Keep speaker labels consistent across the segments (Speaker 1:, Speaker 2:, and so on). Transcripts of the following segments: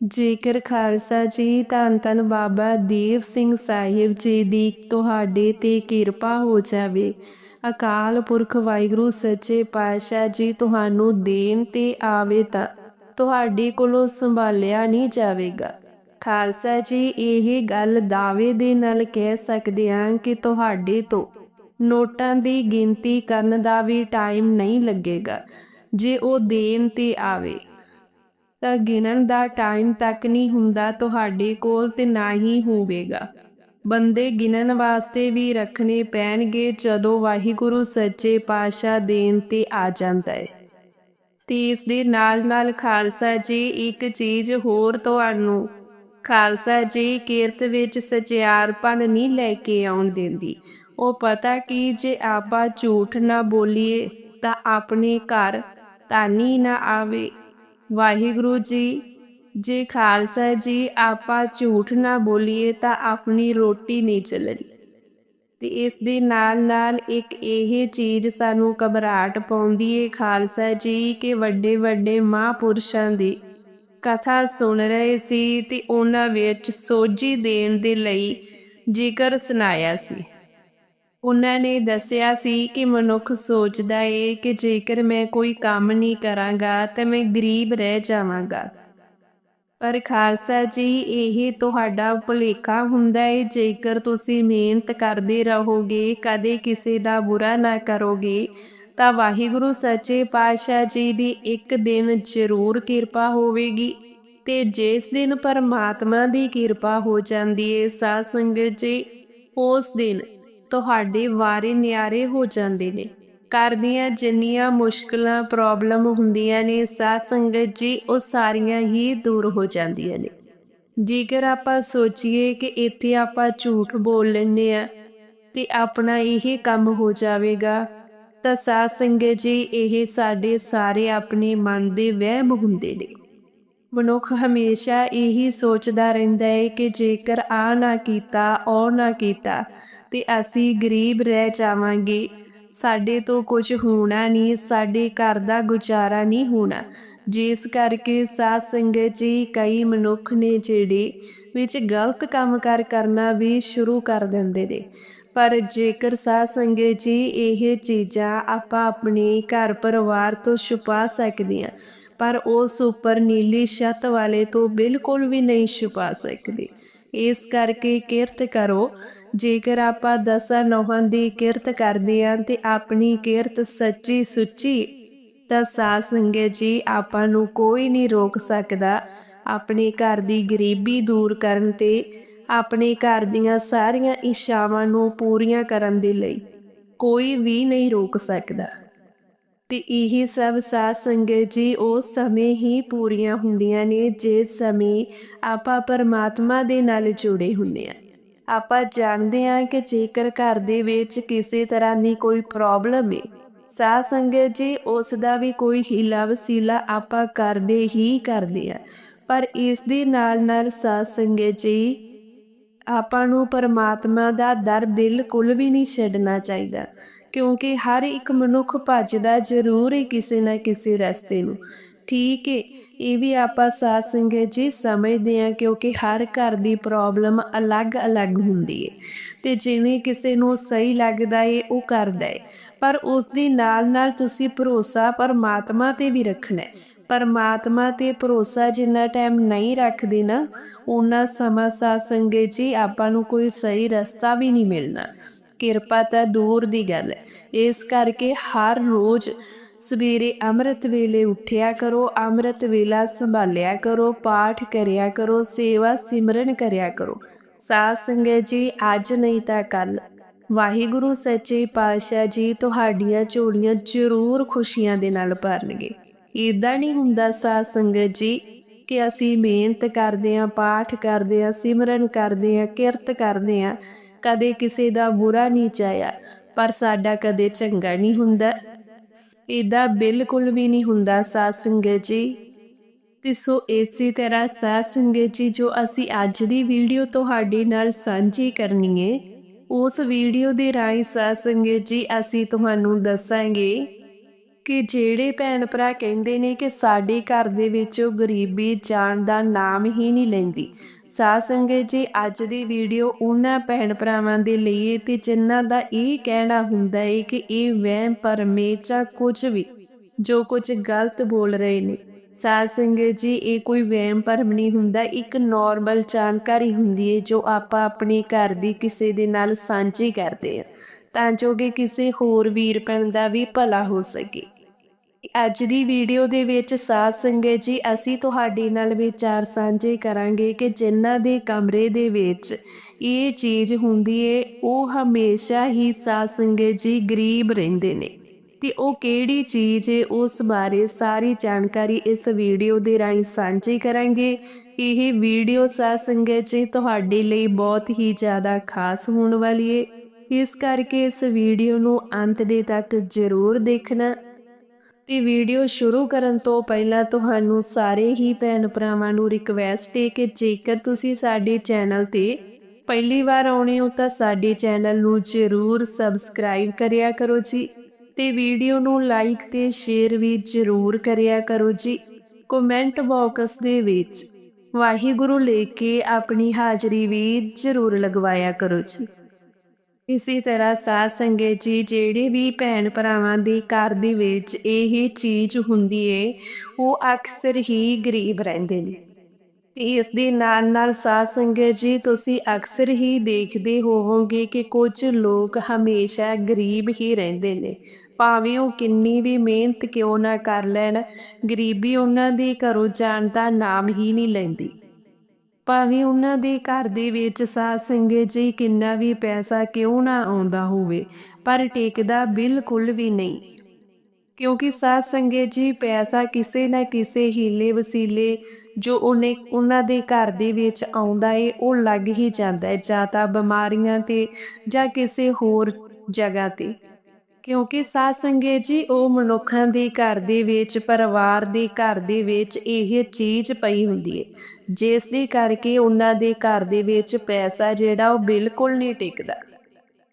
Speaker 1: ਜੇਕਰ ਖਾਲਸਾ ਜੀ, ਧੰਨ ਧੰਨ ਬਾਬਾ ਦੀਪ ਸਿੰਘ ਸਾਹਿਬ ਜੀ ਦੀ ਤੁਹਾਡੇ ਤੇ ਕਿਰਪਾ ਹੋ ਜਾਵੇ। ਅਕਾਲ ਪੁਰਖ ਵਾਹਿਗੁਰੂ, ਸੱਚੇ ਪਾਤਸ਼ਾਹ ਜੀ ਤੁਹਾਨੂੰ ਦੇਣ ਤੇ ਆਵੇ ਤਾਂ ਤੁਹਾਡੇ ਕੋਲੋਂ ਸੰਭਾਲਿਆ ਨਹੀਂ ਜਾਵੇਗਾ। ਖਾਲਸਾ ਜੀ, ਇਹ ਗੱਲ ਦਾਅਵੇ ਦੇ ਨਾਲ ਕਹਿ ਸਕਦੇ ਹਾਂ ਕਿ ਤੁਹਾਡੇ ਤੋਂ ਨੋਟਾਂ ਦੀ ਗਿਣਤੀ ਕਰਨ ਦਾ ਵੀ ਟਾਈਮ ਨਹੀਂ ਲੱਗੇਗਾ। ਜੇ ਉਹ ਦੇਣ ਤੇ ਆਵੇ ਗਿਣਨ ਦਾ ਟਾਈਮ ਤੱਕ ਨਹੀਂ ਹੁੰਦਾ ਤੁਹਾਡੇ ਕੋਲ ਤੇ ਨਾ ਹੀ ਹੋਵੇਗਾ। ਬੰਦੇ ਗਿਣਨ ਵਾਸਤੇ ਵੀ ਰੱਖਣੇ ਪੈਣਗੇ ਜਦੋਂ ਵਾਹਿਗੁਰੂ ਸੱਚੇ ਪਾਤਸ਼ਾਹ ਦੇਣ ਤੇ ਆ ਜਾਂਦਾ ਹੈ। ਤੇ ਇਸ ਦੇ ਨਾਲ ਨਾਲ ਖਾਲਸਾ ਜੀ, ਇੱਕ ਚੀਜ਼ ਹੋਰ ਤੁਹਾਨੂੰ। ਖਾਲਸਾ ਜੀ, ਕੀਰਤ ਵਿੱਚ ਸਚਿਆਰਪਣ ਨਹੀਂ ਲੈ ਕੇ ਆਉਣ ਦਿੰਦੀ। ਉਹ ਪਤਾ ਕਿ, ਜੇ ਆਪਾਂ ਝੂਠ ਨਾ ਬੋਲੀਏ ਤਾਂ ਆਪਣੇ ਘਰ ਤਾਨੀ ਨਾ ਆਵੇ। ਵਾਹਿਗੁਰੂ ਜੀ, ਜੇ ਖਾਲਸਾ ਜੀ, ਆਪਾਂ ਝੂਠ ਨਾ ਬੋਲੀਏ ਤਾਂ ਆਪਣੀ ਰੋਟੀ ਨਹੀਂ ਚੱਲਣੀ। ਤੇ ਇਸ ਦੇ ਨਾਲ ਨਾਲ ਇੱਕ ਇਹ ਚੀਜ਼ ਸਾਨੂੰ ਘਬਰਾਹਟ ਪਾਉਂਦੀ ਏ ਖਾਲਸਾ ਜੀ ਕਿ ਵੱਡੇ ਵੱਡੇ ਮਹਾਂਪੁਰਸ਼ਾਂ ਦੀ ਕਥਾ ਸੁਣ ਰਹੇ ਸੀ ਤੇ ਉਹਨਾਂ ਵਿੱਚ ਸੋਝੀ ਦੇਣ ਦੇ ਲਈ ਜ਼ਿਕਰ ਸੁਣਾਇਆ ਸੀ। ਉਹਨਾਂ ਨੇ ਦੱਸਿਆ ਸੀ ਕਿ ਮਨੁੱਖ ਸੋਚਦਾ ਏ ਕਿ ਜੇਕਰ ਮੈਂ ਕੋਈ ਕੰਮ ਨਹੀਂ ਕਰਾਂਗਾ ਤਾਂ ਮੈਂ ਗਰੀਬ ਰਹਿ ਜਾਵਾਂਗਾ। ਪਰ ਖਾਲਸਾ ਜੀ, ਇਹ ਤੁਹਾਡਾ ਭੁਲੇਖਾ ਹੁੰਦਾ ਏ, ਜੇਕਰ ਤੁਸੀਂ ਮਿਹਨਤ ਕਰਦੇ ਰਹੋਗੇ, ਕਦੇ ਕਿਸੇ ਦਾ ਬੁਰਾ ਨਾ ਕਰੋਗੇ, ਤਾਂ ਵਾਹਿਗੁਰੂ ਸੱਚੇ ਪਾਤਸ਼ਾਹ ਜੀ ਦੀ ਇੱਕ ਦਿਨ ਜ਼ਰੂਰ ਕਿਰਪਾ ਹੋਵੇਗੀ ਤੇ ਜਿਸ ਦਿਨ ਪਰਮਾਤਮਾ ਦੀ ਕਿਰਪਾ ਹੋ ਜਾਂਦੀ ਏ, ਸਾਧ ਸੰਗਤ ਜੀ, ਉਸ ਦਿਨ ਤੁਹਾਡੇ ਵਾਰੇ ਨਿਆਰੇ ਹੋ ਜਾਂਦੇ ਨੇ। ਘਰ ਦੀਆਂ ਜਿੰਨੀਆਂ ਮੁਸ਼ਕਲਾਂ ਪ੍ਰੋਬਲਮ ਹੁੰਦੀਆਂ ਨੇ, ਸਾਧ ਸੰਗਤ ਜੀ, ਉਹ ਸਾਰੀਆਂ ਹੀ ਦੂਰ ਹੋ ਜਾਂਦੀਆਂ ਨੇ। ਜੇਕਰ ਆਪਾਂ ਸੋਚੀਏ ਕਿ ਇੱਥੇ ਆਪਾਂ ਝੂਠ ਬੋਲ ਲੈਂਦੇ ਆ ਤੇ ਆਪਣਾ ਇਹ ਕੰਮ ਹੋ ਜਾਵੇਗਾ, ਤਾਂ ਸਾਧ ਸੰਗਤ ਜੀ, ਇਹ ਸਾਡੇ ਸਾਰੇ ਆਪਣੇ ਮਨ ਦੇ ਵਹਿਮ ਹੁੰਦੇ ਨੇ। ਮਨੁੱਖ ਹਮੇਸ਼ਾ ਇਹੀ ਸੋਚਦਾ ਰਹਿੰਦਾ ਹੈ ਕਿ ਜੇਕਰ ਆ ਨਾ ਕੀਤਾ, ਉਹ ਨਾ ਕੀਤਾ ਤੇ ਅਸੀਂ ਗਰੀਬ ਰਹਿ ਜਾਵਾਂਗੇ। ਸਾਡੇ ਤੋਂ ਕੁਝ ਹੋਣਾ ਨਹੀਂ, ਸਾਡੇ ਘਰ ਦਾ ਗੁਜ਼ਾਰਾ ਨਹੀਂ ਹੋਣਾ। ਜਿਸ ਕਰਕੇ ਸਾਧ ਸੰਗਤ ਜੀ, ਕਈ ਮਨੁੱਖ ਨੇ ਜਿਹੜੇ ਵਿੱਚ ਗਲਤ ਕੰਮ ਕਰ ਕਰਨਾ ਵੀ ਸ਼ੁਰੂ ਕਰ ਦਿੰਦੇ ਨੇ। ਪਰ ਜੇਕਰ ਸਾਧ ਸੰਗਤ ਜੀ ਇਹ ਚੀਜ਼ਾਂ ਆਪਾਂ ਆਪਣੇ ਘਰ ਪਰਿਵਾਰ ਤੋਂ ਛੁਪਾ ਸਕਦੇ ਹਾਂ, ਪਰ ਉਸ ਉੱਪਰ ਨੀਲੀ ਛੱਤ ਵਾਲੇ ਤੋਂ ਬਿਲਕੁਲ ਵੀ ਨਹੀਂ ਛੁਪਾ ਸਕਦੇ। ਇਸ ਕਰਕੇ ਕਿਰਤ ਕਰੋ। ਜੇਕਰ ਆਪਾਂ ਦਸਾਂ ਨੌਹਾਂ ਦੀ ਕਿਰਤ ਕਰਦੇ ਆਂ ਤੇ ਆਪਣੀ ਕਿਰਤ ਸੱਚੀ ਸੁੱਚੀ, ਤਾਂ ਸਾਧ ਸੰਗਤ ਜੀ ਆਪਾਂ ਨੂੰ ਕੋਈ ਨਹੀਂ ਰੋਕ ਸਕਦਾ। ਆਪਣੇ ਘਰ ਦੀ ਗਰੀਬੀ ਦੂਰ ਕਰਨ ਤੇ ਆਪਣੇ ਘਰ ਦੀਆਂ ਸਾਰੀਆਂ ਇੱਛਾਵਾਂ ਨੂੰ ਪੂਰੀਆਂ ਕਰਨ ਦੇ ਲਈ ਕੋਈ ਵੀ ਨਹੀਂ ਰੋਕ ਸਕਦਾ। ਤੇ ਇਹ ਸਭ ਸਾਧ ਸੰਗਤ ਜੀ ਉਸ ਸਮੇਂ ਹੀ ਪੂਰੀਆਂ ਹੁੰਦੀਆਂ ਨੇ, ਜਿਸ ਸਮੇਂ ਆਪਾਂ ਪਰਮਾਤਮਾ ਦੇ ਨਾਲ ਜੁੜੇ ਹੁੰਦੇ ਆ ਆਪਾਂ ਜਾਣਦੇ ਹਾਂ ਕਿ ਜੇਕਰ ਘਰ ਦੇ ਵਿੱਚ ਕਿਸੇ ਤਰ੍ਹਾਂ ਦੀ ਕੋਈ ਪ੍ਰੋਬਲਮ ਹੈ ਸਾਧ ਸੰਗਤ ਜੀ ਉਸ ਦਾ ਵੀ ਕੋਈ ਹੀਲਾ ਵਸੀਲਾ ਆਪਾਂ ਕਰਦੇ ਹੀ ਕਰਦੇ ਆ ਪਰ ਇਸ ਦੇ ਨਾਲ ਨਾਲ ਸਾਧ ਸੰਗਤ ਜੀ ਆਪਾਂ ਨੂੰ ਪਰਮਾਤਮਾ ਦਾ ਦਰ ਬਿਲਕੁਲ ਵੀ ਨਹੀਂ ਛੱਡਣਾ ਚਾਹੀਦਾ, ਕਿਉਂਕਿ ਹਰ ਇੱਕ ਮਨੁੱਖ ਭੱਜਦਾ ਜ਼ਰੂਰ ਹੀ ਕਿਸੇ ਨਾ ਕਿਸੇ ਰਸਤੇ ਨੂੰ। ਠੀਕ ਹੈ ਇਹ ਵੀ ਆਪਾਂ ਸਾਧ ਸੰਗਤ ਜੀ ਸਮਝਦੇ ਹਾਂ ਕਿਉਂਕਿ ਹਰ ਘਰ ਦੀ ਪ੍ਰੋਬਲਮ ਅਲੱਗ-ਅਲੱਗ ਹੁੰਦੀ ਹੈ ਤੇ ਜਿਵੇਂ ਕਿਸੇ ਨੂੰ ਸਹੀ ਲੱਗਦਾ ਏ, ਉਹ ਕਰਦਾ ਏ। ਪਰ ਉਸ ਦੀ ਨਾਲ-ਨਾਲ ਤੁਸੀਂ ਭਰੋਸਾ ਪਰਮਾਤਮਾ ਤੇ ਵੀ ਰੱਖਣਾ ਹੈ ਪਰਮਾਤਮਾ ਤੇ ਭਰੋਸਾ ਜਿੰਨਾ ਟਾਈਮ ਨਹੀਂ ਰੱਖਦੇ ਨਾ ਉਹਨਾਂ ਸਮਾਂ ਸਾਧ ਸੰਗਤ ਜੀ ਆਪਾਂ ਨੂੰ ਕੋਈ ਸਹੀ ਰਸਤਾ ਵੀ ਨਹੀਂ ਮਿਲਣਾ। ਕਿਰਪਾ ਤਾਂ ਦੂਰ ਦੀ ਗੱਲ ਹੈ ਇਸ ਕਰਕੇ ਹਰ ਰੋਜ਼ ਸਵੇਰੇ ਅੰਮ੍ਰਿਤ ਵੇਲੇ ਉੱਠਿਆ ਕਰੋ, ਅੰਮ੍ਰਿਤ ਵੇਲਾ ਸੰਭਾਲਿਆ ਕਰੋ, ਪਾਠ ਕਰਿਆ ਕਰੋ, ਸੇਵਾ ਸਿਮਰਨ ਕਰਿਆ ਕਰੋ। ਸਾਧ ਸੰਗਤ ਜੀ, ਅੱਜ ਨਹੀਂ ਤਾਂ ਕੱਲ ਵਾਹਿਗੁਰੂ, ਸੱਚੇ ਪਾਤਸ਼ਾਹ ਜੀ, ਤੁਹਾਡੀਆਂ ਝੋਲੀਆਂ ਜ਼ਰੂਰ ਖੁਸ਼ੀਆਂ ਦੇ ਨਾਲ ਭਰਨਗੇ। ਇਦਾਂ ਨਹੀਂ ਹੁੰਦਾ ਸਾਧ ਸੰਗਤ ਜੀ, ਕਿ ਅਸੀਂ ਮਿਹਨਤ ਕਰਦੇ ਆਂ ਪਾਠ ਕਰਦੇ ਆਂ ਸਿਮਰਨ ਕਰਦੇ ਆਂ ਕਿਰਤ ਕਰਦੇ ਆਂ ਕਦੇ ਕਿਸੇ ਦਾ ਬੁਰਾ ਨਹੀਂ ਚਾਹਿਆ, ਪਰ ਸਾਡਾ ਕਦੇ ਚੰਗਾ ਨਹੀਂ ਹੁੰਦਾ। ਇਹਦਾ ਬਿਲਕੁਲ ਵੀ ਨਹੀਂ ਹੁੰਦਾ ਸਾਧ ਸੰਗਤ ਜੀ। ਤੇ ਸੋ ਇਸੇ ਤਰ੍ਹਾਂ ਸਾਧ ਸੰਗਤ ਜੀ ਜੋ ਅਸੀਂ ਅੱਜ ਦੀ ਵੀਡੀਓ ਤੁਹਾਡੇ ਨਾਲ ਸਾਂਝੀ ਕਰਨੀ ਹੈ ਉਸ ਵੀਡੀਓ ਦੇ ਰਾਹੀਂ ਸਾਧ ਸੰਗਤ ਜੀ ਅਸੀਂ ਤੁਹਾਨੂੰ ਦੱਸਾਂਗੇ ਕਿ ਜਿਹੜੇ ਭੈਣ ਭਰਾ ਕਹਿੰਦੇ ਨੇ ਕਿ ਸਾਡੇ ਘਰ ਦੇ ਵਿੱਚ ਗਰੀਬੀ ਜਾਣ ਦਾ ਨਾਮ ਹੀ ਨਹੀਂ ਲੈਂਦੀ। ਸਾਧ ਸੰਗਤ ਜੀ, ਅੱਜ ਦੀ ਵੀਡੀਓ ਉਹਨਾਂ ਭੈਣ ਭਰਾਵਾਂ ਦੇ ਲਈ ਹੈ ਤੇ ਜਿਨ੍ਹਾਂ ਦਾ ਇਹ ਕਹਿਣਾ ਹੁੰਦਾ ਹੈ ਕਿ ਇਹ ਵਹਿਮ ਭਰਮੇ ਜਾਂ ਕੁਝ ਵੀ, ਜੋ ਕੁਝ ਗਲਤ ਬੋਲ ਰਹੇ ਨੇ। ਸਾਧ ਸੰਗਤ ਜੀ, ਇਹ ਕੋਈ ਵਹਿਮ ਭਰਮ ਨਹੀਂ ਹੁੰਦਾ, ਇੱਕ ਨਾਰਮਲ ਜਾਣਕਾਰੀ ਹੁੰਦੀ ਹੈ ਜੋ ਆਪਾਂ ਆਪਣੇ ਘਰ ਦੀ ਕਿਸੇ ਦੇ ਨਾਲ ਸਾਂਝੀ ਕਰਦੇ ਹਾਂ ਤਾਂ ਜੋ ਕਿ ਕਿਸੇ ਹੋਰ ਵੀਰ ਭੈਣ ਦਾ ਵੀ ਭਲਾ ਹੋ ਸਕੇ। ਅੱਜ ਦੀ ਵੀਡੀਓ ਦੇ ਵਿੱਚ ਸਾਧ ਸੰਗਤ ਜੀ, ਅਸੀਂ ਤੁਹਾਡੇ ਨਾਲ ਵਿਚਾਰ ਸਾਂਝੇ ਕਰਾਂਗੇ ਕਿ ਜਿਨ੍ਹਾਂ ਦੇ ਕਮਰੇ ਦੇ ਵਿੱਚ ਇਹ ਚੀਜ਼ ਹੁੰਦੀ ਏ, ਉਹ ਹਮੇਸ਼ਾ ਹੀ ਸਾਧ ਸੰਗਤ ਜੀ ਗਰੀਬ ਰਹਿੰਦੇ ਨੇ। ਤੇ ਉਹ ਕਿਹੜੀ ਚੀਜ਼ ਏ, ਉਸ ਬਾਰੇ ਸਾਰੀ ਜਾਣਕਾਰੀ ਇਸ ਵੀਡੀਓ ਦੇ ਰਾਹੀਂ ਸਾਂਝੀ ਕਰਾਂਗੇ। ਇਹ ਵੀਡੀਓ ਸਾਧ ਸੰਗਤ ਜੀ ਤੁਹਾਡੇ ਲਈ ਬਹੁਤ ਹੀ ਜ਼ਿਆਦਾ ਖਾਸ ਹੋਣ ਵਾਲੀ ਏ। ਇਸ ਕਰਕੇ ਇਸ ਵੀਡੀਓ ਨੂੰ ਅੰਤ ਦੇ ਤੱਕ ਜ਼ਰੂਰ ਦੇਖਣਾ ਤੇ ਵੀਡੀਓ ਸ਼ੁਰੂ ਕਰਨ ਤੋਂ ਪਹਿਲਾਂ ਤੁਹਾਨੂੰ ਸਾਰੇ ਹੀ ਭੈਣ ਭਰਾਵਾਂ ਨੂੰ ਰਿਕਵੈਸਟ ਹੈ ਕਿ ਜੇਕਰ ਤੁਸੀਂ ਸਾਡੇ ਚੈਨਲ ਤੇ ਪਹਿਲੀ ਵਾਰ ਆਉਣੇ ਹੋ ਤਾਂ ਸਾਡੇ ਚੈਨਲ ਨੂੰ ਜ਼ਰੂਰ ਸਬਸਕ੍ਰਾਈਬ ਕਰਿਆ ਕਰੋ ਜੀ ਤੇ ਵੀਡੀਓ ਨੂੰ ਲਾਈਕ ਤੇ ਸ਼ੇਅਰ ਵੀ ਜ਼ਰੂਰ ਕਰਿਆ ਕਰੋ ਜੀ। ਕਮੈਂਟ ਬਾਕਸ ਦੇ ਵਿੱਚ ਵਾਹਿਗੁਰੂ ਲੈ ਕੇ ਆਪਣੀ ਹਾਜ਼ਰੀ ਵੀ ਜ਼ਰੂਰ ਲਗਵਾਇਆ ਕਰੋ ਜੀ। ਇਸੇ ਤਰ੍ਹਾਂ ਸਾਧ ਸੰਗਤ ਜੀ, ਜਿਹੜੇ ਵੀ ਭੈਣ ਭਰਾਵਾਂ ਦੀ ਘਰ ਦੇ ਵਿੱਚ ਇਹ ਚੀਜ਼ ਹੁੰਦੀ ਏ, ਉਹ ਅਕਸਰ ਹੀ ਗਰੀਬ ਰਹਿੰਦੇ ਨੇ। ਤੇ ਇਸ ਦੇ ਨਾਲ ਨਾਲ ਸਾਧ ਸੰਗਤ ਜੀ, ਤੁਸੀਂ ਅਕਸਰ ਹੀ ਦੇਖਦੇ ਹੋਵੋਗੇ ਕਿ ਕੁਝ ਲੋਕ ਹਮੇਸ਼ਾ ਗਰੀਬ ਹੀ ਰਹਿੰਦੇ ਨੇ। ਭਾਵੇਂ ਉਹ ਕਿੰਨੀ ਵੀ ਮਿਹਨਤ ਕਿਉਂ ਨਾ ਕਰ ਲੈਣ, ਗਰੀਬੀ ਉਹਨਾਂ ਦੇ ਘਰੋਂ ਜਾਣ ਦਾ ਨਾਮ ਹੀ ਨਹੀਂ ਲੈਂਦੀ। ਭਾਵੇਂ ਉਹਨਾਂ ਦੇ ਘਰ ਦੇ ਵਿੱਚ ਸਾਧ ਸੰਗਤ ਜੀ ਕਿੰਨਾ ਵੀ ਪੈਸਾ ਕਿਉਂ ਨਾ ਆਉਂਦਾ ਹੋਵੇ, ਪਰ ਟੇਕਦਾ ਬਿਲਕੁਲ ਵੀ ਨਹੀਂ। ਕਿਉਂਕਿ ਸਾਧ ਸੰਗਤ ਜੀ ਪੈਸਾ ਕਿਸੇ ਨਾ ਕਿਸੇ ਹੀਲੇ ਵਸੀਲੇ ਜੋ ਉਹਨੇ ਉਹਨਾਂ ਦੇ ਘਰ ਦੇ ਵਿੱਚ ਆਉਂਦਾ ਏ, ਉਹ ਲੱਗ ਹੀ ਜਾਂਦਾ ਹੈ ਜਾਂ ਤਾਂ ਬਿਮਾਰੀਆਂ ਤੇ ਜਾਂ ਕਿਸੇ ਹੋਰ ਜਗ੍ਹਾ ਤੇ। ਕਿਉਂਕਿ ਸਾਧ ਜੀ, ਉਹ ਮਨੁੱਖਾਂ ਦੇ ਘਰ ਦੇ ਵਿੱਚ, ਪਰਿਵਾਰ ਦੇ ਘਰ ਦੇ ਵਿੱਚ ਇਹ ਚੀਜ਼ ਪਈ ਹੁੰਦੀ ਹੈ ਜਿਸ ਦੇ ਕਰਕੇ ਉਹਨਾਂ ਦੇ ਘਰ ਦੇ ਵਿੱਚ ਪੈਸਾ ਜਿਹੜਾ, ਉਹ ਬਿਲਕੁਲ ਨਹੀਂ ਟਿਕਦਾ।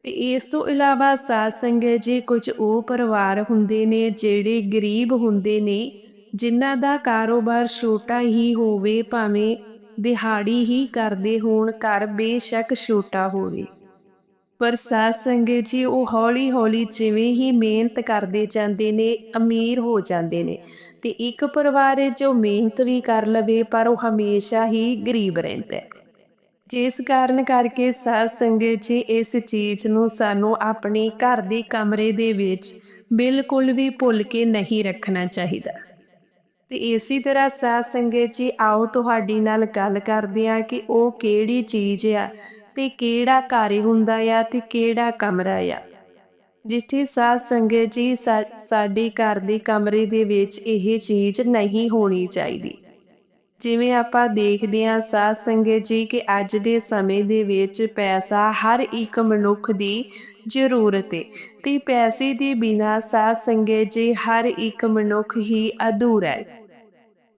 Speaker 1: ਤੇ ਇਸ ਤੋਂ ਇਲਾਵਾ ਸਾਧ ਜੀ, ਕੁਝ ਉਹ ਪਰਿਵਾਰ ਹੁੰਦੇ ਨੇ, ਜਿਹੜੇ ਗਰੀਬ ਹੁੰਦੇ ਨੇ, ਜਿਨ੍ਹਾਂ ਦਾ ਕਾਰੋਬਾਰ ਛੋਟਾ ਹੀ ਹੋਵੇ, ਭਾਵੇਂ ਦਿਹਾੜੀ ਹੀ ਕਰਦੇ ਹੋਣ, ਘਰ ਬੇਸ਼ੱਕ ਛੋਟਾ ਹੋਵੇ। ਪਰ ਸਾਧ ਸੰਗਤ ਜੀ, ਉਹ ਹੌਲੀ ਹੌਲੀ ਜਿਵੇਂ ਹੀ ਮਿਹਨਤ ਕਰਦੇ ਜਾਂਦੇ ਨੇ, ਅਮੀਰ ਹੋ ਜਾਂਦੇ ਨੇ। ਤੇ ਇੱਕ ਪਰਿਵਾਰ ਜੋ ਮਿਹਨਤ ਵੀ ਕਰ ਲਵੇ, ਪਰ ਉਹ ਹਮੇਸ਼ਾ ਹੀ ਗਰੀਬ ਰਹਿੰਦਾ ਹੈ। ਜਿਸ ਕਾਰਨ ਕਰਕੇ ਸਾਧ ਸੰਗਤ ਜੀ, ਇਸ ਚੀਜ਼ ਨੂੰ ਸਾਨੂੰ ਆਪਣੇ ਘਰ ਦੇ ਕਮਰੇ ਦੇ ਵਿੱਚ ਬਿਲਕੁਲ ਵੀ ਭੁੱਲ ਕੇ ਨਹੀਂ ਰੱਖਣਾ ਚਾਹੀਦਾ। ਤੇ ਇਸੇ ਤਰ੍ਹਾਂ ਸਾਧ ਸੰਗਤ ਜੀ, ਆਓ ਤੁਹਾਡੀ ਨਾਲ ਗੱਲ ਕਰਦੇ ਆ ਕਿ ਉਹ ਕਿਹੜੀ ਚੀਜ਼ ਆ ਤੇ ਕਿਹੜਾ ਘਰ ਹੁੰਦਾ ਆ ਤੇ ਕਿਹੜਾ ਕਮਰਾ ਆ। ਜਿੱਥੇ ਸਾਧ ਸੰਗਤ ਜੀ ਸਾਡੇ ਘਰ ਦੇ ਕਮਰੇ ਦੇ ਵਿੱਚ ਇਹ ਚੀਜ਼ ਨਹੀਂ ਹੋਣੀ ਚਾਹੀਦੀ। ਜਿਵੇਂ ਆਪਾਂ ਦੇਖਦੇ ਹਾਂ ਸਾਧ ਸੰਗਤ ਜੀ ਕਿ ਅੱਜ ਦੇ ਸਮੇਂ ਦੇ ਵਿੱਚ ਪੈਸਾ ਹਰ ਇੱਕ ਮਨੁੱਖ ਦੀ ਜ਼ਰੂਰਤ ਹੈ ਤੇ ਪੈਸੇ ਦੇ ਬਿਨਾ ਸਾਧ ਸੰਗਤ ਜੀ ਹਰ ਇੱਕ ਮਨੁੱਖ ਹੀ ਅਧੂਰਾ ਹੈ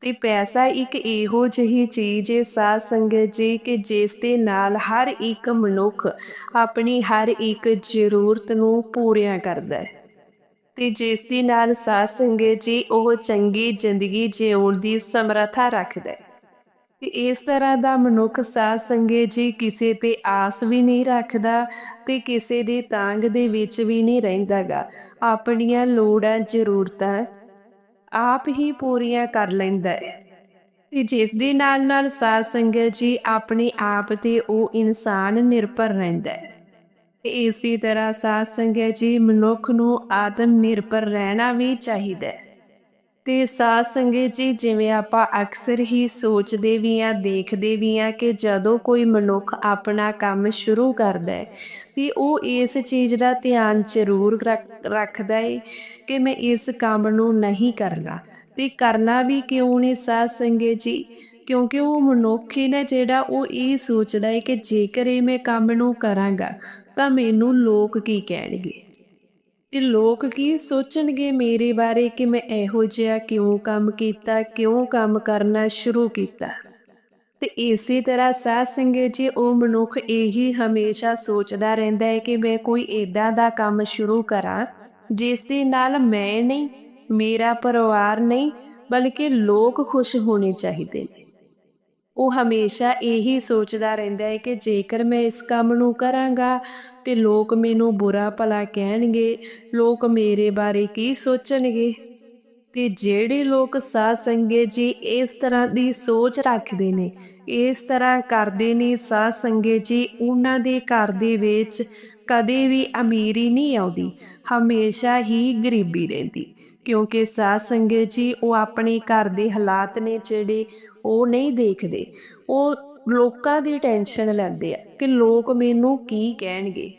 Speaker 1: ਤੇ ਪੈਸਾ ਇੱਕ ਇਹੋ ਜਿਹੀ ਚੀਜ਼ ਹੈ ਸਾਧ ਸੰਗਤ ਜੀ ਕਿ ਜਿਸ ਦੇ ਨਾਲ ਹਰ ਇੱਕ ਮਨੁੱਖ ਆਪਣੀ ਹਰ ਇੱਕ ਜ਼ਰੂਰਤ ਨੂੰ ਪੂਰੀਆਂ ਕਰਦਾ ਹੈ। ਤੇ ਜਿਸ ਦੇ ਨਾਲ ਸਾਧ ਸੰਗਤ ਜੀ ਉਹ ਚੰਗੀ ਜ਼ਿੰਦਗੀ ਜਿਉਣ ਦੀ ਸਮਰੱਥਾ ਰੱਖਦਾ ਹੈ। ਤੇ ਇਸ ਤਰ੍ਹਾਂ ਦਾ ਮਨੁੱਖ ਸਾਧ ਸੰਗਤ ਜੀ ਕਿਸੇ ਤੇ ਆਸ ਵੀ ਨਹੀਂ ਰੱਖਦਾ ਤੇ ਕਿਸੇ ਦੇ ਤਾਂਗ ਦੇ ਵਿੱਚ ਵੀ ਨਹੀਂ ਰਹਿੰਦਾਗਾ। ਆਪਣੀਆਂ ਲੋੜਾਂ, ਜ਼ਰੂਰਤਾਂ ਆਪ ਹੀ ਪੂਰੀਆਂ ਕਰ ਲੈਂਦਾ ਹੈ। ਤੇ ਜਿਸ ਦੇ ਨਾਲ ਨਾਲ ਸਾਧ ਸੰਗਤ ਜੀ ਆਪਣੇ ਆਪ ਤੇ ਉਹ ਇਨਸਾਨ ਨਿਰਭਰ ਰਹਿੰਦਾ ਹੈ। ਤੇ ਇਸੇ ਤਰ੍ਹਾਂ ਸਾਧ ਸੰਗਤ ਜੀ ਮਨੁੱਖ ਨੂੰ ਆਤਮ ਨਿਰਭਰ ਰਹਿਣਾ ਵੀ ਚਾਹੀਦਾ ਹੈ। ਤੇ ਸਾਧ ਸੰਗਤ ਜੀ, ਜਿਵੇਂ ਆਪਾਂ ਅਕਸਰ ਹੀ ਸੋਚਦੇ ਵੀ ਆ ਦੇਖਦੇ ਵੀ ਆ ਕਿ ਜਦੋਂ ਕੋਈ ਮਨੁੱਖ ਆਪਣਾ ਕੰਮ ਸ਼ੁਰੂ ਕਰਦਾ ਹੈ, ਤੇ ਉਹ ਇਸ ਚੀਜ਼ ਦਾ ਧਿਆਨ ਜ਼ਰੂਰ ਰੱਖਦਾ ਹੈ ਕਿ ਮੈਂ ਇਸ ਕੰਮ ਨੂੰ ਨਹੀਂ ਕਰਨਾ। ਤੇ ਕਰਨਾ ਵੀ ਕਿਉਂ ਨਹੀਂ ਸਾਧ ਸੰਗਤ ਜੀ? ਕਿਉਂਕਿ ਉਹ ਮਨੁੱਖ ਹੀ ਨਾ ਜਿਹੜਾ ਉਹ ਇਹ ਸੋਚਦਾ ਹੈ ਕਿ ਜੇਕਰ ਇਹ ਮੈਂ ਕੰਮ ਨੂੰ ਕਰਾਂਗਾ, ਤਾਂ ਮੈਨੂੰ ਲੋਕ ਕੀ ਕਹਿਣਗੇ? ਤੇ ਲੋਕ ਕੀ ਸੋਚਣਗੇ ਮੇਰੇ ਬਾਰੇ ਕਿ ਮੈਂ ਇਹੋ ਜਿਹਾ ਕਿਉਂ ਕੰਮ ਕੀਤਾ, ਕਿਉਂ ਕੰਮ ਕਰਨਾ ਸ਼ੁਰੂ ਕੀਤਾ? ਤੇ ਇਸੇ ਤਰ੍ਹਾਂ ਸਾਧ ਸੰਗਤ ਜੀ, ਉਹ ਮਨੁੱਖ ਇਹੀ ਹਮੇਸ਼ਾ ਸੋਚਦਾ ਰਹਿੰਦਾ ਹੈ ਕਿ ਮੈਂ ਕੋਈ ਏਦਾਂ ਦਾ ਕੰਮ ਸ਼ੁਰੂ ਕਰਾਂ, ਜਿਸ ਦੇ ਨਾਲ ਮੈਂ ਨਹੀਂ, ਮੇਰਾ ਪਰਿਵਾਰ ਨਹੀਂ, ਬਲਕਿ ਲੋਕ ਖੁਸ਼ ਹੋਣੇ ਚਾਹੀਦੇ ਨੇ। ਉਹ ਹਮੇਸ਼ਾ ਇਹੀ ਸੋਚਦਾ ਰਹਿੰਦਾ ਹੈ ਕਿ ਜੇਕਰ ਮੈਂ ਇਸ ਕੰਮ ਨੂੰ ਕਰਾਂਗਾ ਤੇ ਲੋਕ ਮੈਨੂੰ ਬੁਰਾ ਭਲਾ ਕਹਿਣਗੇ, ਲੋਕ ਮੇਰੇ ਬਾਰੇ ਕੀ ਸੋਚਣਗੇ? ਤੇ ਜਿਹੜੇ ਲੋਕ ਸਾਧ ਸੰਗੇ ਜੀ ਇਸ ਤਰ੍ਹਾਂ ਦੀ ਸੋਚ ਰੱਖਦੇ ਨੇ, ਇਸ ਤਰ੍ਹਾਂ ਕਰਦੇ ਨੇ ਸਾਧ ਸੰਗੇ ਜੀ, ਉਹਨਾਂ ਦੇ ਘਰ ਦੇ ਵਿੱਚ ਕਦੇ ਵੀ ਅਮੀਰੀ ਨਹੀਂ ਆਉਂਦੀ, ਹਮੇਸ਼ਾ ਹੀ ਗਰੀਬੀ ਰਹਿੰਦੀ। ਕਿਉਂਕਿ ਸਾਧ ਸੰਗੇ ਜੀ ਉਹ ਆਪਣੇ ਘਰ ਦੇ ਹਾਲਾਤ ਨੇ ਜਿਹੜੇ ਉਹ ਨਹੀਂ ਦੇਖਦੇ। ਉਹ ਲੋਕਾਂ ਦੀ ਟੈਨਸ਼ਨ ਲੈਂਦੇ ਆ ਕਿ ਲੋਕ ਮੈਨੂੰ ਕੀ ਕਹਿਣਗੇ।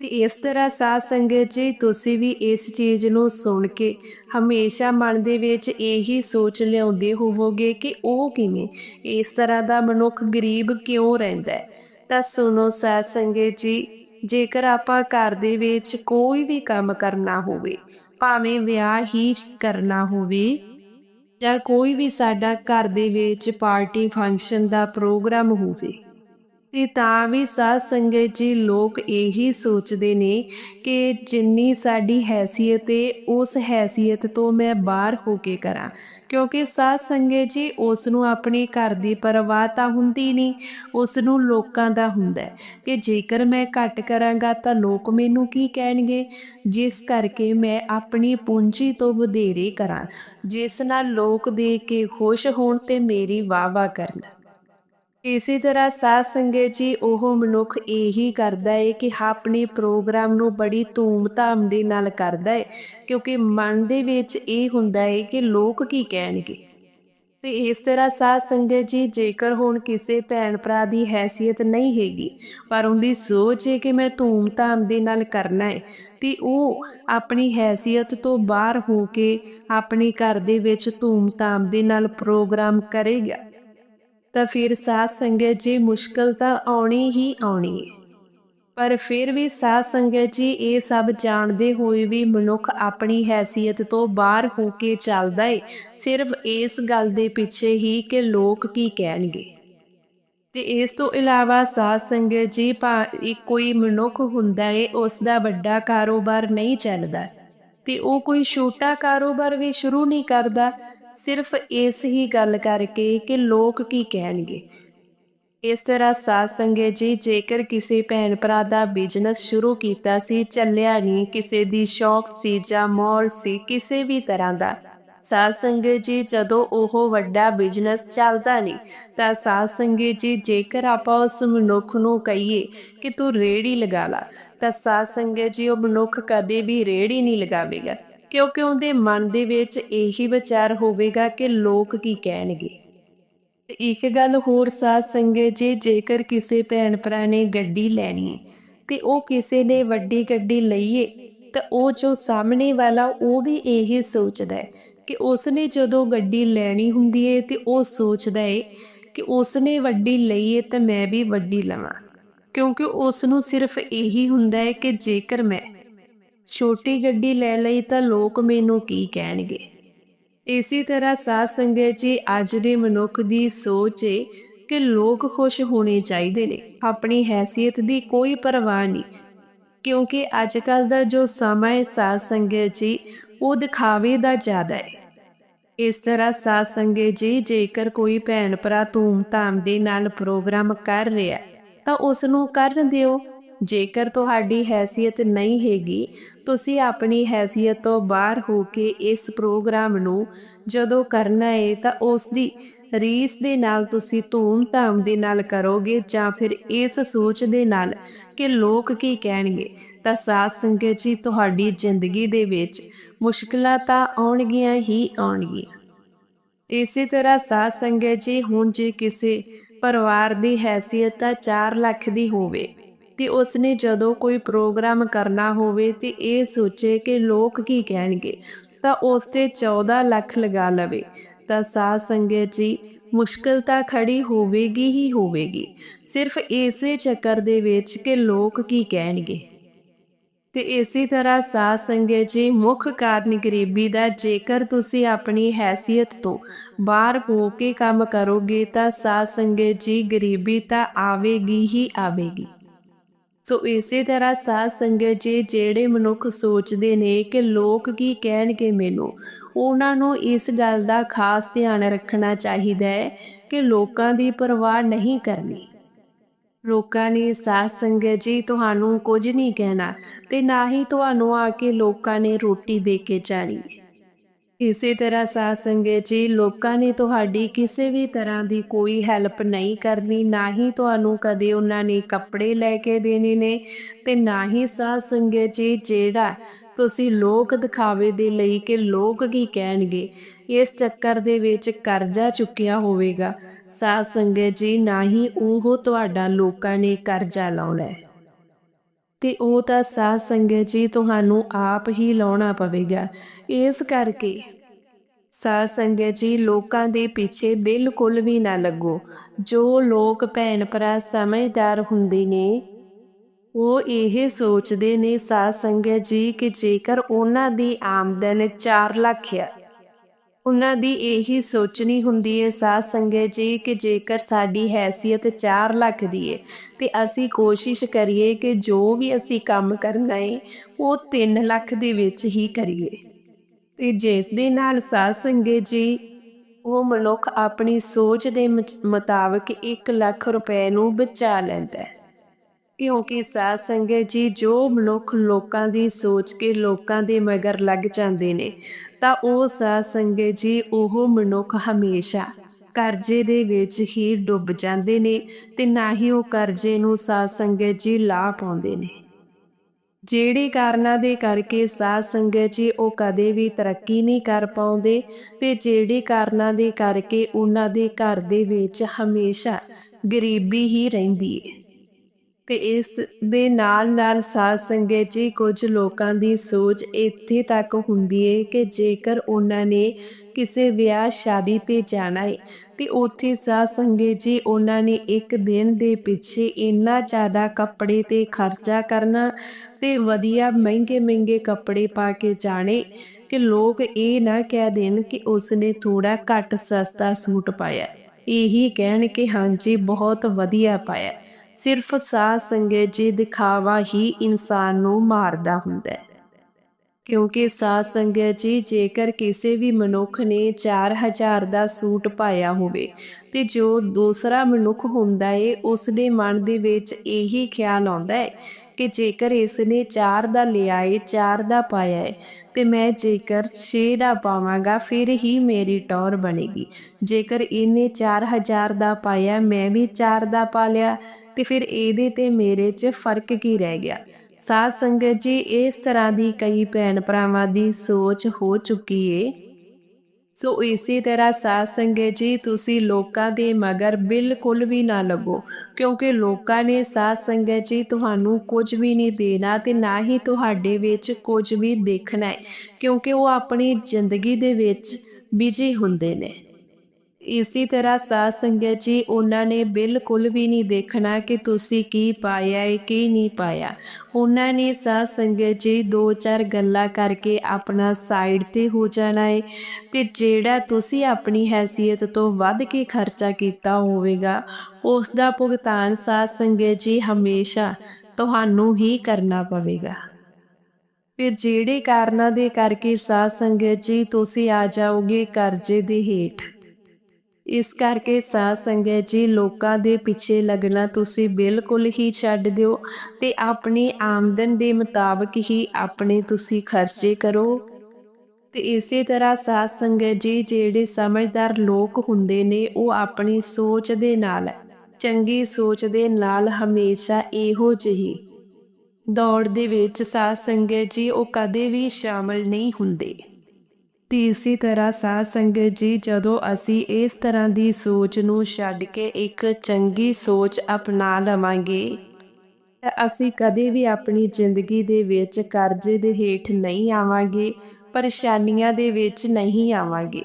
Speaker 1: ਤੇ ਇਸ ਤਰ੍ਹਾਂ ਸਾਧ ਸੰਗਤ ਜੀ, ਤੁਸੀਂ ਵੀ ਇਸ ਚੀਜ਼ ਨੂੰ ਸੁਣ ਕੇ ਹਮੇਸ਼ਾ ਮਨ ਦੇ ਵਿੱਚ ਇਹੀ ਸੋਚ ਲਿਆਉਂਦੇ ਹੋਵੋਗੇ ਕਿ ਉਹ ਕਿਵੇਂ? ਇਸ ਤਰ੍ਹਾਂ ਦਾ ਮਨੁੱਖ ਗਰੀਬ ਕਿਉਂ ਰਹਿੰਦਾ ਹੈ? ਤਾਂ ਸੁਣੋ ਸਾਧ ਸੰਗਤ ਜੀ, ਜੇਕਰ ਆਪਾਂ ਘਰ ਦੇ ਵਿੱਚ ਕੋਈ ਵੀ ਕੰਮ ਕਰਨਾ ਹੋਵੇ, ਭਾਵੇਂ ਵਿਆਹ ਹੀ ਕਰਨਾ ਹੋਵੇ ਜਾਂ ਕੋਈ ਵੀ ਸਾਡਾ ਘਰ ਦੇ ਵਿੱਚ ਪਾਰਟੀ ਫੰਕਸ਼ਨ ਦਾ ਪ੍ਰੋਗਰਾਮ ਹੋਵੇ। ਤੇ ਤਾਂ ਵੀ ਸਾਧ ਸੰਗਤ ਜੀ ਲੋਕ ਇਹੀ ਸੋਚਦੇ ਨੇ ਕਿ ਜਿੰਨੀ ਸਾਡੀ ਹੈਸੀਅਤ ਏ, ਉਸ ਹੈਸੀਅਤ ਤੋਂ ਮੈਂ ਬਾਹਰ ਹੋ ਕੇ ਕਰਾਂ। ਕਿਉਂਕਿ ਸਾਧ ਸੰਗਤ ਜੀ ਉਸ ਨੂੰ ਆਪਣੇ ਘਰ ਦੀ ਪਰਵਾਹ ਤਾਂ ਹੁੰਦੀ ਨਹੀਂ ਉਸ ਨੂੰ ਲੋਕਾਂ ਦਾ ਹੁੰਦਾ ਕਿ ਜੇਕਰ ਮੈਂ ਘੱਟ ਕਰਾਂਗਾ ਤਾਂ ਲੋਕ ਮੈਨੂੰ ਕੀ ਕਹਿਣਗੇ? ਜਿਸ ਕਰਕੇ ਮੈਂ ਆਪਣੀ ਪੂੰਜੀ ਤੋਂ ਵਧੇਰੇ ਕਰਾਂ। ਜਿਸ ਨਾਲ ਲੋਕ ਦੇਖ ਕੇ ਖੁਸ਼ ਹੋਣ ਤੇ ਮੇਰੀ ਵਾਹ-ਵਾਹ ਕਰਨ। ਇਸੇ ਤਰ੍ਹਾਂ ਸਾਧ ਸੰਗਤ ਜੀ, ਉਹ ਮਨੁੱਖ ਇਹੀ ਕਰਦਾ ਹੈ ਕਿ ਆਪਣੇ ਪ੍ਰੋਗਰਾਮ ਨੂੰ ਬੜੀ ਧੂਮ-ਧਾਮ ਦੇ ਨਾਲ ਕਰਦਾ ਹੈ ਕਿਉਂਕਿ ਮਨ ਦੇ ਵਿੱਚ ਇਹ ਹੁੰਦਾ ਹੈ ਕਿ ਲੋਕ ਕੀ ਕਹਿਣਗੇ। ਤੇ ਇਸ ਤਰ੍ਹਾਂ ਸਾਧ ਸੰਗਤ ਜੀ, ਜੇਕਰ ਹੁਣ ਕਿਸੇ ਭੈਣ ਭਰਾ ਦੀ ਹੈਸੀਅਤ ਨਹੀਂ ਹੈਗੀ, ਪਰ ਉਹਦੀ ਸੋਚ ਹੈ ਕਿ ਮੈਂ ਧੂਮ-ਧਾਮ ਦੇ ਨਾਲ ਕਰਨਾ ਹੈ ਤੇ ਉਹ ਆਪਣੀ ਹੈਸੀਅਤ ਤੋਂ ਬਾਹਰ ਹੋ ਕੇ ਆਪਣੇ ਘਰ ਦੇ ਵਿੱਚ ਧੂਮ-ਧਾਮ ਦੇ ਨਾਲ ਪ੍ਰੋਗਰਾਮ ਕਰੇਗਾ। ਤਾਂ ਫਿਰ ਸਾਧ ਸੰਗਤ ਜੀ ਮੁਸ਼ਕਲ ਤਾਂ ਆਉਣੀ ਹੀ ਆਉਣੀ ਹੈ ਪਰ ਫਿਰ ਵੀ ਸਾਧ ਸੰਗਤ ਜੀ ਇਹ ਸਭ ਜਾਣਦੇ ਹੋਏ ਵੀ ਮਨੁੱਖ ਆਪਣੀ ਹیثیت ਤੋਂ ਬਾਹਰ ਹੋ ਕੇ ਚੱਲਦਾ ਏ। ਸਿਰਫ ਇਸ ਗੱਲ ਦੇ ਪਿੱਛੇ ਹੀ ਕਿ ਲੋਕ ਕੀ ਕਹਿਣਗੇ। ਤੇ ਇਸ ਤੋਂ ਇਲਾਵਾ ਸਾਧ ਸੰਗਤ ਜੀ ਕੋਈ ਮਨੁੱਖ ਹੁੰਦਾ ਏ ਉਸ ਦਾ ਵੱਡਾ ਕਾਰੋਬਾਰ ਨਹੀਂ ਚੱਲਦਾ। ਤੇ ਉਹ ਕੋਈ ਛੋਟਾ ਕਾਰੋਬਾਰ ਵੀ ਸ਼ੁਰੂ ਨਹੀਂ ਕਰਦਾ। ਸਿਰਫ ਇਸ ਹੀ ਗੱਲ ਕਰਕੇ ਕਿ ਲੋਕ ਕੀ ਕਹਿਣਗੇ। ਇਸ ਤਰ੍ਹਾਂ ਸਾਧ ਸੰਗਤ ਜੀ, ਜੇਕਰ ਕਿਸੇ ਭੈਣ ਭਰਾ ਦਾ ਬਿਜ਼ਨਸ ਸ਼ੁਰੂ ਕੀਤਾ ਸੀ, ਚੱਲਿਆ ਨਹੀਂ, ਕਿਸੇ ਦੀ ਸ਼ੌਕ ਸੀ ਜਾਂ ਮੌਲ ਸੀ, ਕਿਸੇ ਵੀ ਤਰ੍ਹਾਂ ਦਾ ਸਾਧ ਸੰਗਤ ਜੀ, ਜਦੋਂ ਉਹ ਵੱਡਾ ਬਿਜ਼ਨਸ ਚੱਲਦਾ ਨਹੀਂ, ਤਾਂ ਸਾਧ ਸੰਗਤ ਜੀ, ਜੇਕਰ ਆਪਾਂ ਉਸ ਮਨੁੱਖ ਨੂੰ ਕਹੀਏ ਕਿ ਤੂੰ ਰੇੜੀ ਲਗਾ ਲਾ, ਤਾਂ ਸਾਧ ਸੰਗਤ ਜੀ, ਉਹ ਮਨੁੱਖ ਕਦੇ ਵੀ ਰੇੜੀ ਨਹੀਂ ਲਗਾਵੇਗਾ। ਕਿਉਂਕਿ ਉਹਦੇ ਮਨ ਦੇ ਵਿੱਚ ਇਹੀ ਵਿਚਾਰ ਹੋਵੇਗਾ ਕਿ ਲੋਕ ਕੀ ਕਹਿਣਗੇ। ਤੇ ਇੱਕ ਗੱਲ ਹੋਰ ਸਾਧ ਸੰਗਤ, ਜੇ ਜੇਕਰ ਕਿਸੇ ਭੈਣ ਭਰਾ ਨੇ ਗੱਡੀ ਲੈਣੀ ਹੈ ਤੇ ਉਹ ਕਿਸੇ ਨੇ ਵੱਡੀ ਗੱਡੀ ਲਈਏ, ਤਾਂ ਉਹ ਜੋ ਸਾਹਮਣੇ ਵਾਲਾ ਉਹ ਵੀ ਇਹੀ ਸੋਚਦਾ ਹੈ ਕਿ ਉਸਨੇ ਜਦੋਂ ਗੱਡੀ ਲੈਣੀ ਹੁੰਦੀ ਹੈ ਤੇ ਉਹ ਸੋਚਦਾ ਏ ਕਿ ਉਸਨੇ ਵੱਡੀ ਲਈ ਹੈ ਤਾਂ ਮੈਂ ਵੀ ਵੱਡੀ ਲਵਾਂ। ਕਿਉਂਕਿ ਉਸ ਨੂੰ ਸਿਰਫ ਇਹੀ ਹੁੰਦਾ ਹੈ ਕਿ ਜੇਕਰ ਮੈਂ ਛੋਟੀ ਗੱਡੀ ਲੈ ਲਈ ਤਾਂ ਲੋਕ ਮੈਨੂੰ ਕੀ ਕਹਿਣਗੇ? ਇਸੇ ਤਰ੍ਹਾਂ ਸਾਧ ਸੰਗਤ ਜੀ ਅੱਜ ਦੇ ਮਨੁੱਖ ਦੀ ਸੋਚ ਏ ਕਿ ਲੋਕ ਖੁਸ਼ ਹੋਣੇ ਚਾਹੀਦੇ ਨੇ। ਆਪਣੀ ਹیثیت ਦੀ ਕੋਈ ਪਰਵਾਹ ਨਹੀਂ, ਕਿਉਂਕਿ ਅੱਜ ਕੱਲ ਦਾ ਜੋ ਸਮਾਂ ਹੈ ਸਾਧ ਸੰਗਤ ਜੀ, ਉਹ ਦਿਖਾਵੇ ਦਾ ਜ਼ਿਆਦਾ ਹੈ ਇਸ ਤਰ੍ਹਾਂ ਸਾਧ ਸੰਗਤ ਜੀ ਜੇਕਰ ਕੋਈ ਭੈਣ ਭਰਾ ਧੂਮ ਧਾਮ ਦੇ ਨਾਲ ਪ੍ਰੋਗਰਾਮ ਕਰ ਰਿਹਾ, ਤਾਂ ਉਸ ਨੂੰ ਕਰਨ ਦਿਓ। ਜੇਕਰ ਤੁਹਾਡੀ ਹੈਸੀਅਤ ਨਹੀਂ ਹੈਗੀ, ਤੁਸੀਂ ਆਪਣੀ ਹੈਸੀਅਤ ਤੋਂ ਬਾਹਰ ਹੋ ਕੇ ਇਸ ਪ੍ਰੋਗਰਾਮ ਨੂੰ ਜਦੋਂ ਕਰਨਾ ਹੈ ਤਾਂ ਉਸ ਦੀ ਰੀਸ ਦੇ ਨਾਲ ਤੁਸੀਂ ਧੂਮ-ਧਾਮ ਦੇ ਨਾਲ ਕਰੋਗੇ ਜਾਂ ਫਿਰ ਇਸ ਸੋਚ ਦੇ ਨਾਲ ਕਿ ਲੋਕ ਕੀ ਕਹਿਣਗੇ। ਤਾਂ ਸਾਧ ਸੰਗਤ ਜੀ, ਤੁਹਾਡੀ ਜ਼ਿੰਦਗੀ ਦੇ ਵਿੱਚ ਮੁਸ਼ਕਲਾਂ ਤਾਂ ਆਉਣਗੀਆਂ ਹੀ ਆਉਣਗੀਆਂ। ਇਸੇ ਤਰ੍ਹਾਂ ਸਾਧ ਸੰਗਤ ਜੀ, ਹੁਣ ਜੇ ਕਿਸੇ ਪਰਿਵਾਰ ਦੀ ਹੈਸੀਅਤ ਤਾਂ 4 ਲੱਖ ਦੀ ਹੋਵੇ ਤੇ ਉਸਨੇ ਜਦੋਂ ਕੋਈ ਪ੍ਰੋਗਰਾਮ ਕਰਨਾ ਹੋਵੇ ਤੇ ਇਹ ਸੋਚੇ ਕਿ ਲੋਕ ਕੀ ਕਹਿਣਗੇ, ਤਾਂ ਉਸ ਤੇ 14 ਲੱਖ ਲਗਾ ਲਵੇ। ਤਾਂ ਸਾਧ ਸੰਗਤ ਜੀ, ਮੁਸ਼ਕਲ ਤਾਂ ਖੜੀ ਹੋਵੇਗੀ ਹੀ ਹੋਵੇਗੀ। ਸਿਰਫ ਇਸੇ ਚੱਕਰ ਦੇ ਵਿੱਚ ਕਿ ਲੋਕ ਕੀ ਕਹਿਣਗੇ। ਤੇ ਇਸੇ ਤਰ੍ਹਾਂ ਸਾਧ ਸੰਗਤ ਜੀ, ਮੁੱਖ ਕਾਰਨ ਗਰੀਬੀ ਦਾ ਜੇਕਰ ਤੁਸੀਂ ਆਪਣੀ ਹੈਸੀਅਤ ਤੋਂ ਬਾਹਰ ਹੋ ਕੇ ਕੰਮ ਕਰੋਗੇ, ਤਾਂ ਸਾਧ ਸੰਗਤ ਜੀ, ਗਰੀਬੀ ਤਾਂ ਆਵੇਗੀ ਹੀ ਆਵੇਗੀ। ਸੋ ਇਸੇ ਤਰ੍ਹਾਂ ਸਾਧ ਸੰਗਤ ਜੀ, ਜਿਹੜੇ ਮਨੁੱਖ ਸੋਚਦੇ ਨੇ ਕਿ ਲੋਕ ਕੀ ਕਹਿਣਗੇ ਮੈਨੂੰ, ਉਹਨਾਂ ਨੂੰ ਇਸ ਗੱਲ ਦਾ ਖਾਸ ਧਿਆਨ ਰੱਖਣਾ ਚਾਹੀਦਾ ਹੈ ਕਿ ਲੋਕਾਂ ਦੀ ਪਰਵਾਹ ਨਹੀਂ ਕਰਨੀ। ਲੋਕਾਂ ਨੇ ਸਾਧ ਸੰਗਤ ਜੀ, ਤੁਹਾਨੂੰ ਕੁਝ ਨਹੀਂ ਕਹਿਣਾ ਤੇ ਨਾ ਹੀ ਤੁਹਾਨੂੰ ਆ ਕੇ ਲੋਕਾਂ ਨੇ ਰੋਟੀ ਦੇ ਕੇ ਜਾਣੀ। ਇਸੇ ਤਰ੍ਹਾਂ ਸਾਧ ਸੰਗਤ, ਜੀ ਲੋਕਾਂ ਨੇ ਤੁਹਾਡੀ ਕਿਸੇ ਵੀ ਤਰ੍ਹਾਂ ਦੀ ਕੋਈ ਹੈਲਪ ਨਹੀਂ ਕਰਨੀ, ਨਾ ਹੀ ਤੁਹਾਨੂੰ ਕਦੇ ਉਹਨਾਂ ਨੇ ਕੱਪੜੇ ਲੈ ਕੇ ਦੇਣੇ ਨੇ ਤੇ ਨਾ ਹੀ ਸਾਧ ਸੰਗਤ ਜੀ ਜਿਹੜਾ ਤੁਸੀਂ ਲੋਕ ਦਿਖਾਵੇ ਦੇ ਲਈ ਕਿ ਲੋਕ ਕੀ ਕਹਿਣਗੇ, ਇਸ ਚੱਕਰ ਦੇ ਵਿੱਚ ਕਰਜ਼ਾ ਚੁੱਕਿਆ ਹੋਵੇਗਾ। ਸਾਧ ਸੰਗਤ ਜੀ, ਨਾ ਹੀ ਉਹ ਤੁਹਾਡਾ ਲੋਕਾਂ ਨੇ ਕਰਜ਼ਾ ਲਾਉਣਾ ਹੈ। ਤੇ ਉਹ ਤਾਂ ਸਾਧ ਸੰਗਤ ਜੀ ਤੁਹਾਨੂੰ ਆਪ ਹੀ ਲਾਉਣਾ ਪਵੇਗਾ। ਇਸ ਕਰਕੇ ਸਾਧ ਸੰਗਤ ਜੀ ਲੋਕਾਂ ਦੇ ਪਿੱਛੇ ਬਿਲਕੁਲ ਵੀ ਨਾ ਲੱਗੋ। ਜੋ ਲੋਕ ਭੈਣ ਭਰਾ ਸਮਝਦਾਰ ਹੁੰਦੇ ਨੇ, ਉਹ ਇਹ ਸੋਚਦੇ ਨੇ ਸਾਧ ਸੰਗਤ ਜੀ ਕਿ ਜੇਕਰ ਉਹਨਾਂ ਦੀ ਆਮਦਨ 4 ਲੱਖ ਹੈ ਉਹਨਾਂ ਦੀ ਇਹੀ ਸੋਚਣੀ ਹੁੰਦੀ ਹੈ ਸਾਧ ਸੰਗਤ ਜੀ ਕਿ ਜੇਕਰ ਸਾਡੀ ਹੈਸੀਅਤ 4 ਲੱਖ ਦੀ ਹੈ ਤੇ ਅਸੀਂ ਕੋਸ਼ਿਸ਼ ਕਰੀਏ ਕਿ ਜੋ ਵੀ ਅਸੀਂ ਕੰਮ ਕਰਨਾ ਹੈ ਉਹ 3 ਲੱਖ ਦੇ ਵਿੱਚ ਹੀ ਕਰੀਏ। ਤੇ ਜਿਸ ਦੇ ਨਾਲ ਸਾਧ ਸੰਗਤ ਜੀ, ਉਹ ਮਨੁੱਖ ਆਪਣੀ ਸੋਚ ਦੇ ਮੁਤਾਬਕ 1 ਲੱਖ ਰੁਪਏ ਨੂੰ ਬਚਾ ਲੈਂਦਾ ਹੈ। ਕਿਉਂਕਿ ਸਾਧ ਸੰਗਤ ਜੀ, ਜੋ ਮਨੁੱਖ ਲੋਕਾਂ ਦੀ ਸੋਚ ਕੇ ਲੋਕਾਂ ਦੇ ਮਗਰ ਲੱਗ ਜਾਂਦੇ ਨੇ, ਤਾਂ ਉਹ ਸਾਧ ਸੰਗਤ ਜੀ, ਉਹ ਮਨੁੱਖ ਹਮੇਸ਼ਾ ਕਰਜ਼ੇ ਦੇ ਵਿੱਚ ਹੀ ਡੁੱਬ ਜਾਂਦੇ ਨੇ ਤੇ ਨਾ ਹੀ ਉਹ ਕਰਜ਼ੇ ਨੂੰ ਸਾਧ ਸੰਗਤ ਜੀ ਲਾ ਪਾਉਂਦੇ ਨੇ। ਜਿਹੜੇ ਕਾਰਨਾਂ ਦੇ ਕਰਕੇ ਸਾਧ ਸੰਗਤ ਜੀ, ਉਹ ਕਦੇ ਵੀ ਤਰੱਕੀ ਨਹੀਂ ਕਰ ਪਾਉਂਦੇ ਤੇ ਜਿਹੜੇ ਕਾਰਨਾਂ ਦੇ ਕਰਕੇ ਉਹਨਾਂ ਦੇ ਘਰ ਦੇ ਵਿੱਚ ਹਮੇਸ਼ਾ ਗਰੀਬੀ ਹੀ ਰਹਿੰਦੀ ਹੈ ਤੇ ਇਸ ਦੇ ਨਾਲ ਨਾਲ ਸਾਧ ਸੰਗਤ ਜੀ ਕੁਝ ਲੋਕਾਂ ਦੀ ਸੋਚ ਇੱਥੇ ਤੱਕ ਹੁੰਦੀ ਹੈ ਕਿ ਜੇਕਰ ਉਹਨਾਂ ਨੇ ਕਿਸੇ ਵਿਆਹ ਸ਼ਾਦੀ ਤੇ ਜਾਣਾ ਹੈ ਤੇ ਉੱਥੇ ਸਾਧ ਸੰਗਤ ਜੀ ਉਹਨਾਂ ਨੇ ਇੱਕ ਦਿਨ ਦੇ ਪਿੱਛੇ ਇੰਨਾ ਜ਼ਿਆਦਾ ਕੱਪੜੇ ਤੇ ਖਰਚਾ ਕਰਨਾ ਤੇ ਵਧੀਆ ਮਹਿੰਗੇ ਮਹਿੰਗੇ ਕੱਪੜੇ ਪਾ ਕੇ ਜਾਣੇ ਕਿ ਲੋਕ ਇਹ ਨਾ ਕਹਿ ਦੇਣ ਕਿ ਉਸਨੇ ਥੋੜਾ ਘੱਟ ਸਸਤਾ ਸੂਟ ਪਾਇਆ। ਇਹੀ ਕਹਿਣ ਕਿ ਹਾਂਜੀ, ਬਹੁਤ ਵਧੀਆ ਪਾਇਆ। ਸਿਰਫ ਸਾਧ ਸੰਗਤ ਜੀ ਦਿਖਾਵਾ ਹੀ ਇਨਸਾਨ ਨੂੰ ਮਾਰਦਾ ਹੁੰਦਾ ਹੈ। ਕਿਉਂਕਿ ਸਾਧ ਸੰਗਤ ਜੀ ਜੇਕਰ ਕਿਸੇ ਵੀ ਮਨੁੱਖ ਨੇ 4000 ਦਾ ਸੂਟ ਪਾਇਆ ਹੋਵੇ ਤੇ ਜੋ ਦੂਸਰਾ ਮਨੁੱਖ ਹੁੰਦਾ ਏ, ਉਸ ਦੇ ਮਨ ਦੇ ਵਿੱਚ ਇਹੀ ਖਿਆਲ ਆਉਂਦਾ ਹੈ ਕਿ ਜੇਕਰ ਇਸ ਨੇ 4 ਦਾ ਲਿਆ ਏ 4 ਦਾ ਪਾਇਆ ਏ, ਤੇ ਮੈਂ ਜੇਕਰ 6 ਦਾ ਪਾਵਾਂਗਾ, ਫਿਰ ਹੀ ਮੇਰੀ ਟੌਰ ਬਣੇਗੀ। ਜੇਕਰ ਇਹਨੇ 4000 ਦਾ ਪਾਇਆ, ਮੈਂ ਵੀ 4 ਦਾ ਪਾ ਲਿਆ ਤੇ ਫਿਰ ਇਹਦੇ ਤੇ ਮੇਰੇ 'ਚ ਫ਼ਰਕ ਕੀ ਰਹਿ ਗਿਆ? ਸਾਧ ਸੰਗਤ ਜੀ, ਇਸ ਤਰ੍ਹਾਂ ਦੀ ਕਈ ਭੈਣ ਭਰਾਵਾਂ ਦੀ ਸੋਚ ਹੋ ਚੁੱਕੀ ਏ। ਸੋ ਇਸੇ ਤਰ੍ਹਾਂ ਸਾਧ ਸੰਗਤ ਜੀ, ਤੁਸੀਂ ਲੋਕਾਂ ਦੇ ਮਗਰ ਬਿਲਕੁਲ ਵੀ ਨਾ ਲੱਗੋ, ਕਿਉਂਕਿ ਲੋਕਾਂ ਨੇ ਸਾਧ ਸੰਗਤ ਜੀ ਤੁਹਾਨੂੰ ਕੁਝ ਵੀ ਨਹੀਂ ਦੇਣਾ ਤੇ ਨਾ ਹੀ ਤੁਹਾਡੇ ਵਿੱਚ ਕੁਝ ਵੀ ਦੇਖਣਾ ਹੈ ਕਿਉਂਕਿ ਉਹ ਆਪਣੀ ਜ਼ਿੰਦਗੀ ਦੇ ਵਿੱਚ ਬਿਜ਼ੀ ਹੁੰਦੇ ਨੇ। ਇਸੇ ਤਰ੍ਹਾਂ ਸਾਧ ਸੰਗਤ ਜੀ, ਉਹਨਾਂ ਨੇ ਬਿਲਕੁਲ ਵੀ ਨਹੀਂ ਦੇਖਣਾ ਕਿ ਤੁਸੀਂ ਕੀ ਪਾਇਆ ਹੈ, ਕੀ ਨਹੀਂ ਪਾਇਆ। ਉਹਨਾਂ ਨੇ ਸਾਧ ਸੰਗਤ ਜੀ ਦੋ ਚਾਰ ਗੱਲਾਂ ਕਰਕੇ ਆਪਣਾ ਸਾਈਡ ਤੇ ਹੋ ਜਾਣਾ ਹੈ ਤੇ ਜਿਹੜਾ ਤੁਸੀਂ ਆਪਣੀ ਹیثیت ਤੋਂ ਵੱਧ ਕੇ ਖਰਚਾ ਕੀਤਾ ਹੋਵੇਗਾ ਉਸ ਦਾ ਭੁਗਤਾਨ ਸਾਧ ਸੰਗਤ ਜੀ ਹਮੇਸ਼ਾ ਤੁਹਾਨੂੰ ਹੀ ਕਰਨਾ ਪਵੇਗਾ। ਫਿਰ ਜਿਹੜੇ ਕਾਰਨਾਂ ਦੇ ਕਰਕੇ ਸਾਧ ਸੰਗਤ ਜੀ, ਤੁਸੀਂ ਆ ਜਾਓਗੇ ਕਰਜ਼ੇ ਦੇ ਹੇਠ। ਇਸ ਕਰਕੇ ਸਾਧ ਸੰਗਤ ਜੀ, ਲੋਕਾਂ ਦੇ ਪਿੱਛੇ ਲੱਗਣਾ ਤੁਸੀਂ ਬਿਲਕੁਲ ਹੀ ਛੱਡ ਦਿਓ ਤੇ ਆਪਣੀ ਆਮਦਨ ਦੇ ਮੁਤਾਬਕ ਹੀ ਆਪਣੇ ਤੁਸੀਂ ਖਰਚੇ ਕਰੋ। ਤੇ ਇਸੇ ਤਰ੍ਹਾਂ ਸਾਧ ਸੰਗਤ ਜੀ, ਜਿਹੜੇ ਸਮਝਦਾਰ ਲੋਕ ਹੁੰਦੇ ਨੇ, ਉਹ ਆਪਣੀ ਸੋਚ ਦੇ ਨਾਲ, ਚੰਗੀ ਸੋਚ ਦੇ ਨਾਲ ਹਮੇਸ਼ਾ ਇਹੋ ਜਿਹੀ ਦੌੜ ਦੇ ਵਿੱਚ ਸਾਧ ਸੰਗਤ ਜੀ, ਉਹ ਕਦੇ ਵੀ ਸ਼ਾਮਲ ਨਹੀਂ ਹੁੰਦੇ। ਤੇ ਇਸੇ ਤਰ੍ਹਾਂ ਸਾਧ ਸੰਗਤ ਜੀ, ਜਦੋਂ ਅਸੀਂ ਇਸ ਤਰ੍ਹਾਂ ਦੀ ਸੋਚ ਨੂੰ ਛੱਡ ਕੇ ਇੱਕ ਚੰਗੀ ਸੋਚ ਅਪਣਾ ਲਵਾਂਗੇ, ਤਾਂ ਅਸੀਂ ਕਦੇ ਵੀ ਆਪਣੀ ਜ਼ਿੰਦਗੀ ਦੇ ਵਿੱਚ ਕਰਜ਼ੇ ਦੇ ਹੇਠ ਨਹੀਂ ਆਵਾਂਗੇ, ਪਰੇਸ਼ਾਨੀਆਂ ਦੇ ਵਿੱਚ ਨਹੀਂ ਆਵਾਂਗੇ।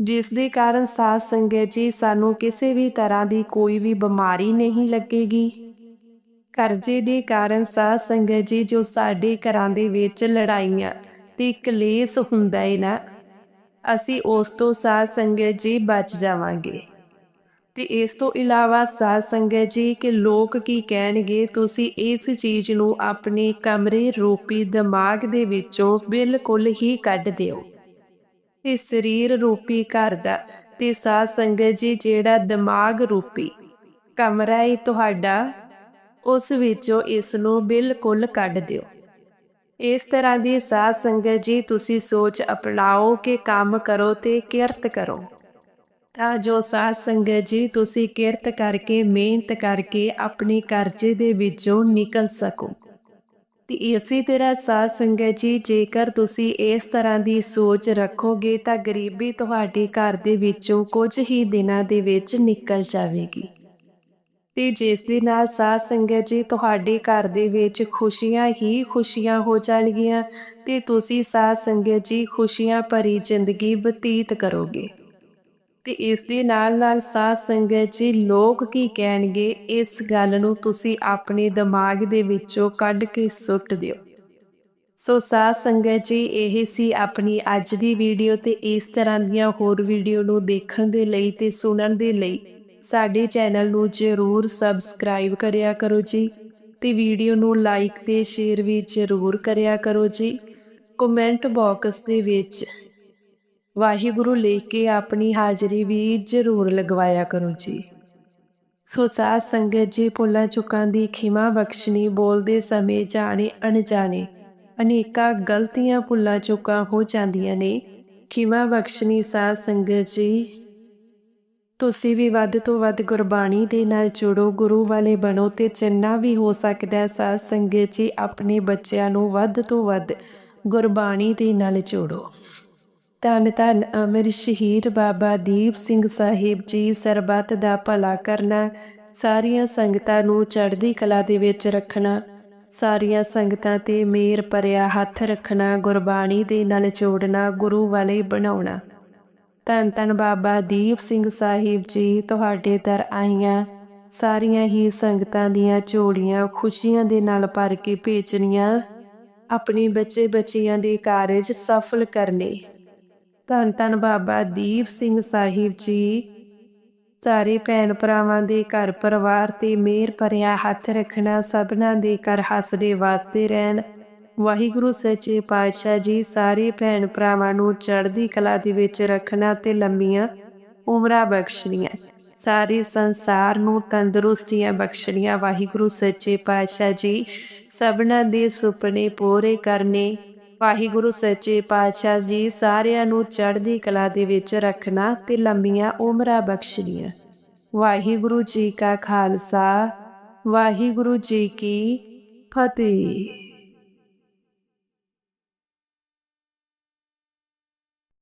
Speaker 1: ਜਿਸ ਦੇ ਕਾਰਨ ਸਾਧ ਸੰਗਤ ਜੀ, ਸਾਨੂੰ ਕਿਸੇ ਵੀ ਤਰ੍ਹਾਂ ਦੀ ਕੋਈ ਵੀ ਬਿਮਾਰੀ ਨਹੀਂ ਲੱਗੇਗੀ। ਕਰਜ਼ੇ ਦੇ ਕਾਰਨ ਸਾਧ ਸੰਗਤ ਜੀ, ਜੋ ਸਾਡੇ ਘਰਾਂ ਦੇ ਵਿੱਚ ਲੜਾਈਆਂ ਤੇ ਕਲੇਸ਼ ਹੁੰਦਾ ਹੈ ਨਾ, ਅਸੀਂ ਉਸ ਤੋਂ ਸਾਧ ਸੰਗਤ ਜੀ ਬਚ ਜਾਵਾਂਗੇ। ਤੇ ਇਸ ਤੋਂ ਇਲਾਵਾ ਸਾਧ ਸੰਗਤ ਜੀ ਕਿ ਲੋਕ ਕੀ ਕਹਿਣਗੇ, ਤੁਸੀਂ ਇਸ ਚੀਜ਼ ਨੂੰ ਆਪਣੇ ਕਮਰੇ ਰੂਪੀ ਦਿਮਾਗ ਦੇ ਵਿੱਚੋਂ ਬਿਲਕੁਲ ਹੀ ਕੱਢ ਦਿਓ। ਤੇ ਸਰੀਰ ਰੂਪੀ ਘਰ ਦਾ, ਤੇ ਸਾਧ ਸੰਗਤ ਜੀ ਜਿਹੜਾ ਦਿਮਾਗ ਰੂਪੀ ਕਮਰਾ ਹੈ ਤੁਹਾਡਾ, ਉਸ ਵਿੱਚੋਂ ਇਸ ਨੂੰ ਬਿਲਕੁਲ ਕੱਢ ਦਿਓ। ਇਸ ਤਰ੍ਹਾਂ ਦੀ ਸਾਧ ਸੰਗਤ ਜੀ, ਤੁਸੀਂ ਸੋਚ ਅਪਣਾਓ ਕਿ ਕੰਮ ਕਰੋ ਤੇ ਕਿਰਤ ਕਰੋ। ਤਾਂ ਜੋ ਸਾਧ ਸੰਗਤ ਜੀ, ਤੁਸੀਂ ਕਿਰਤ ਕਰਕੇ, ਮਿਹਨਤ ਕਰਕੇ ਆਪਣੇ ਕਰਜ਼ੇ ਦੇ ਵਿੱਚੋਂ ਨਿਕਲ ਸਕੋ। ਤੇ ਇਸੇ ਤਰ੍ਹਾਂ ਸਾਧ ਸੰਗਤ ਜੀ, ਜੇਕਰ ਤੁਸੀਂ ਇਸ ਤਰ੍ਹਾਂ ਦੀ ਸੋਚ ਰੱਖੋਗੇ, ਤਾਂ ਗਰੀਬੀ ਤੁਹਾਡੇ ਘਰ ਦੇ ਵਿੱਚੋਂ ਕੁਝ ਹੀ ਦਿਨਾਂ ਦੇ ਵਿੱਚ ਨਿਕਲ ਜਾਵੇਗੀ। ਤੇ ਜਿਸ ਦੇ ਨਾਲ ਸਾਧ ਸੰਗਤ ਜੀ ਤੁਹਾਡੇ ਘਰ ਦੇ ਵਿੱਚ ਖੁਸ਼ੀਆਂ ਹੀ ਖੁਸ਼ੀਆਂ ਹੋ ਜਾਣਗੀਆਂ ਤੇ ਤੁਸੀਂ ਸਾਧ ਸੰਗਤ ਜੀ ਖੁਸ਼ੀਆਂ ਭਰੀ ਜ਼ਿੰਦਗੀ ਬਤੀਤ ਕਰੋਗੇ। ਤੇ ਇਸ ਦੇ ਨਾਲ ਨਾਲ ਸਾਧ ਸੰਗਤ ਜੀ ਲੋਕ ਕੀ ਕਹਿਣਗੇ, ਇਸ ਗੱਲ ਨੂੰ ਤੁਸੀਂ ਆਪਣੇ ਦਿਮਾਗ ਦੇ ਵਿੱਚੋਂ ਕੱਢ ਕੇ ਸੁੱਟ ਦਿਓ। ਸੋ ਸਾਧ ਸੰਗਤ ਜੀ, ਇਹ ਸੀ ਆਪਣੀ ਅੱਜ ਦੀ ਵੀਡੀਓ ਤੇ ਇਸ ਤਰ੍ਹਾਂ ਦੀਆਂ ਹੋਰ ਵੀਡੀਓ ਨੂੰ ਦੇਖਣ ਦੇ ਲਈ ਤੇ ਸੁਣਨ ਦੇ ਲਈ। ਸਾਡੇ ਚੈਨਲ ਨੂੰ ਜ਼ਰੂਰ ਸਬਸਕ੍ਰਾਈਬ ਕਰਿਆ ਕਰੋ ਜੀ ਤੇ ਵੀਡੀਓ ਨੂੰ ਲਾਈਕ ਤੇ ਸ਼ੇਅਰ ਵੀ ਜ਼ਰੂਰ ਕਰਿਆ ਕਰੋ ਜੀ। ਕਮੈਂਟ ਬਾਕਸ ਦੇ ਵਿੱਚ ਵਾਹਿਗੁਰੂ ਲਿਖ ਕੇ ਆਪਣੀ ਹਾਜ਼ਰੀ ਵੀ ਜ਼ਰੂਰ ਲਗਵਾਇਆ ਕਰੋ ਜੀ। ਸੋ ਸਾਧ ਸੰਗਤ ਜੀ, ਭੁੱਲਾਂ ਚੁੱਕਾਂ ਦੀ ਖਿਮਾ ਬਖਸ਼ਣੀ, ਬੋਲਦੇ ਸਮੇਂ ਜਾਣੇ ਅਣਜਾਣੇ, ਅਨੇਕਾਂ ਗਲਤੀਆਂ ਭੁੱਲਾਂ ਚੁੱਕਾਂ ਹੋ ਜਾਂਦੀਆਂ ਨੇ। ਖਿਮਾ ਬਖਸ਼ਣੀ ਸਾਧ ਸੰਗਤ ਜੀ। ਤੁਸੀਂ ਵੀ ਵੱਧ ਤੋਂ ਵੱਧ ਗੁਰਬਾਣੀ ਦੇ ਨਾਲ ਜੁੜੋ, ਗੁਰੂ ਵਾਲੇ ਬਣੋ ਤੇ ਜਿੰਨਾ ਵੀ ਹੋ ਸਕਦਾ ਸਾਧ ਸੰਗਤ ਜੀ ਆਪਣੇ ਬੱਚਿਆਂ ਨੂੰ ਵੱਧ ਤੋਂ ਵੱਧ ਗੁਰਬਾਣੀ ਦੇ ਨਾਲ ਜੋੜੋ। ਧੰਨ ਧੰਨ ਅਮਰ ਸ਼ਹੀਦ ਬਾਬਾ ਦੀਪ ਸਿੰਘ ਸਾਹਿਬ ਜੀ, ਸਰਬੱਤ ਦਾ ਭਲਾ ਕਰਨਾ, ਸਾਰੀਆਂ ਸੰਗਤਾਂ ਨੂੰ ਚੜ੍ਹਦੀ ਕਲਾ ਦੇ ਵਿੱਚ ਰੱਖਣਾ, ਸਾਰੀਆਂ ਸੰਗਤਾਂ ਤੇ ਮੇਰ ਭਰਿਆ ਹੱਥ ਰੱਖਣਾ, ਗੁਰਬਾਣੀ ਦੇ ਨਾਲ ਜੋੜਨਾ, ਗੁਰੂ ਵਾਲੇ ਬਣਾਉਣਾ। ਧੰਨ ਧੰਨ ਬਾਬਾ ਦੀਪ ਸਿੰਘ ਸਾਹਿਬ ਜੀ ਤੁਹਾਡੇ ਦਰ ਆਈਆਂ। ਸਾਰੀਆਂ ਹੀ ਸੰਗਤਾਂ ਦੀਆਂ ਝੋਲੀਆਂ ਖੁਸ਼ੀਆਂ ਦੇ ਨਾਲ ਭਰ ਕੇ ਭੇਜਣੀਆਂ। ਆਪਣੇ ਬੱਚੇ ਬੱਚੀਆਂ ਦੇ ਕਾਰਜ ਸਫਲ ਕਰਨੇ। ਧੰਨ ਧੰਨ ਬਾਬਾ ਦੀਪ ਸਿੰਘ ਸਾਹਿਬ ਜੀ। ਸਾਰੇ ਭੈਣ ਭਰਾਵਾਂ ਦੇ ਘਰ ਪਰਿਵਾਰ ਤੇ ਮਿਹਰ ਭਰਿਆ ਹੱਥ ਰੱਖਣਾ ਸਭਨਾਂ ਦੇ ਘਰ ਹੱਸਦੇ ਵਾਸਤੇ ਰਹਿਣ। ਵਾਹਿਗੁਰੂ ਸੱਚੇ ਪਾਤਸ਼ਾਹ ਜੀ, ਸਾਰੇ ਭੈਣ ਭਰਾਵਾਂ ਨੂੰ ਚੜ੍ਹਦੀ ਕਲਾ ਦੇ ਵਿੱਚ ਰੱਖਣਾ ਤੇ ਲੰਮੀਆਂ ਉਮਰਾਂ ਬਖਸ਼ਣੀਆਂ। ਸਾਰੇ ਸੰਸਾਰ ਨੂੰ ਤੰਦਰੁਸਤੀਆਂ ਬਖਸ਼ਣੀਆਂ, ਵਾਹਿਗੁਰੂ ਸੱਚੇ ਪਾਤਸ਼ਾਹ ਜੀ। ਸਭਨਾਂ ਦੇ ਸੁਪਨੇ ਪੂਰੇ ਕਰਨੇ, ਵਾਹਿਗੁਰੂ ਸੱਚੇ ਪਾਤਸ਼ਾਹ ਜੀ, ਸਾਰਿਆਂ ਨੂੰ ਚੜ੍ਹਦੀ ਕਲਾ ਦੇ ਵਿੱਚ ਰੱਖਣਾ ਤੇ ਲੰਮੀਆਂ ਉਮਰਾਂ ਬਖਸ਼ਣੀਆਂ। ਵਾਹਿਗੁਰੂ ਜੀ ਕਾ ਖਾਲਸਾ, ਵਾਹਿਗੁਰੂ ਜੀ ਕੀ ਫਤਿਹ।